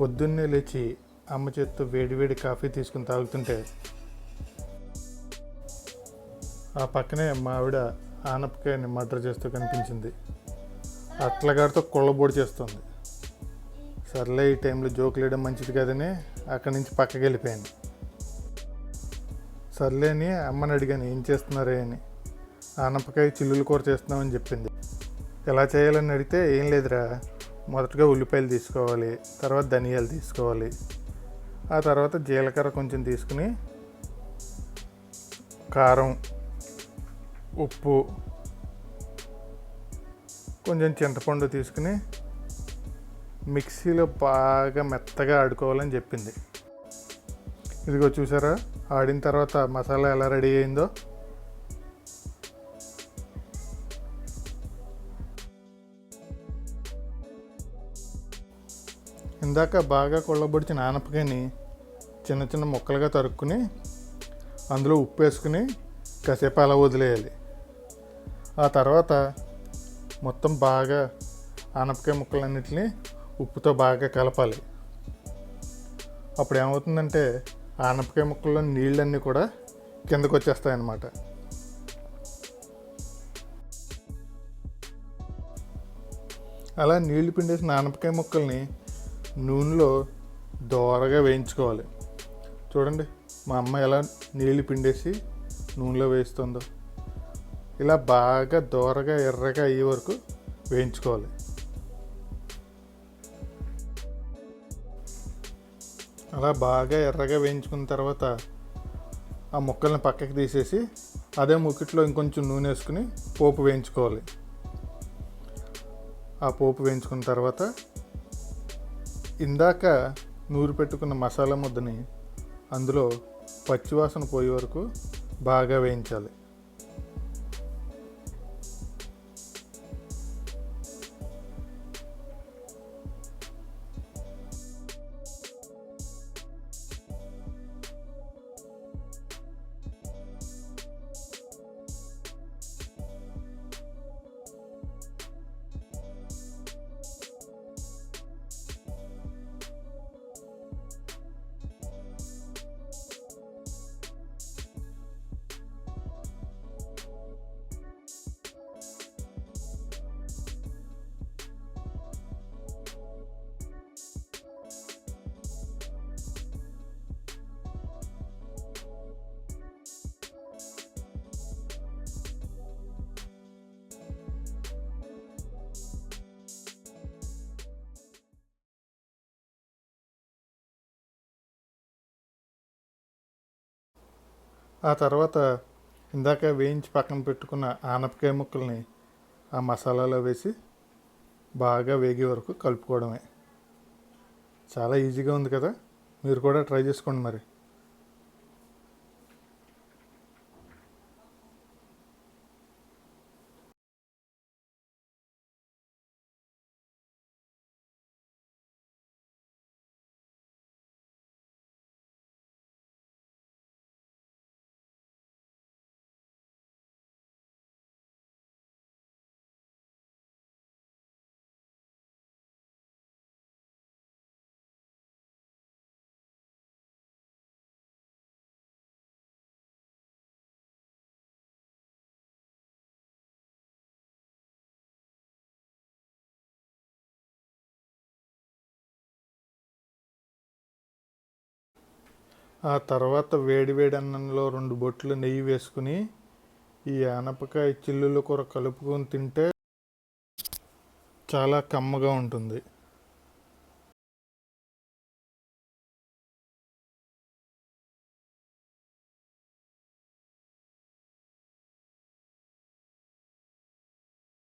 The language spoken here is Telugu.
పొద్దున్నే లేచి అమ్మ చేత్తో వేడివేడి కాఫీ తీసుకుని తాగుతుంటే ఆ పక్కనే మా ఆవిడ ఆనపకాయని మర్డర్ చేస్తూ కనిపించింది. అట్లగాడితో కొళ్ళబోడి చేస్తుంది. సర్లే ఈ టైంలో జోకులు వేయడం మంచిది కదని అక్కడి నుంచి పక్కకి వెళ్ళిపోయాను. సర్లే అని అమ్మని అడిగాను ఏం చేస్తున్నారే? అని. ఆనపకాయ చిల్లులు కూర చేస్తున్నామని చెప్పింది. ఎలా చేయాలని అడిగితే ఏం లేదురా. మొదటగా ఉల్లిపాయలు తీసుకోవాలి తర్వాత ధనియాలు తీసుకోవాలి. ఆ తర్వాత జీలకర్ర కొంచెం తీసుకుని కారం ఉప్పు కొంచెం చింతపండు తీసుకుని మిక్సీలో బాగా మెత్తగా ఆడుకోవాలని చెప్పింది. ఇదిగో చూసారా? ఆడిన తర్వాత మసాలా ఎలా రెడీ అయిందో? ఇందాక బాగా కొల్లబొడిచిన ఆనపకాయని చిన్న చిన్న ముక్కలుగా తరుక్కుని అందులో ఉప్పు వేసుకుని కాసేపు అలా వదిలేయాలి. ఆ తర్వాత మొత్తం బాగా ఆనపకాయ ముక్కలన్నిటిని ఉప్పుతో బాగా కలపాలి. అప్పుడు ఏమవుతుందంటే ఆనపకాయ ముక్కల్లో నీళ్ళన్నీ కూడా కిందకు వచ్చేస్తాయి అన్నమాట అలా నీళ్ళు పిండేసిన ఆనపకాయ ముక్కల్ని నూనెలో దోరగా వేయించుకోవాలి. చూడండి మా అమ్మ ఎలా నీళ్ళు పిండేసి నూనెలో వేస్తుందో ఇలా బాగా దోరగా ఎర్రగా అయ్యే వరకు వేయించుకోవాలి. అలా బాగా ఎర్రగా వేయించుకున్న తర్వాత ఆ ముక్కల్ని పక్కకి తీసేసి అదే ముక్కిట్లో ఇంకొంచెం నూనె వేసుకుని పోపు వేయించుకోవాలి. ఆ పోపు వేయించుకున్న తర్వాత ఇందాక నూరు పెట్టుకున్న మసాలా ముద్దని అందులో పచ్చివాసన పోయే వరకు బాగా వేయించాలి. ఆ తర్వాత ఇందాక వేయించి పక్కన పెట్టుకున్న ఆనపకాయ ముక్కల్ని ఆ మసాలాలో వేసి బాగా వేగే వరకు కలుపుకోవడమే. చాలా ఈజీగా ఉంది కదా? మీరు కూడా ట్రై చేసుకోండి మరి. ఆ తర్వాత వేడి వేడి అన్నంలో రెండు బొట్లు నెయ్యి వేసుకుని ఈ ఆనపకాయ చిల్లుల కూర కలుపుకొని తింటే చాలా కమ్మగా ఉంటుంది.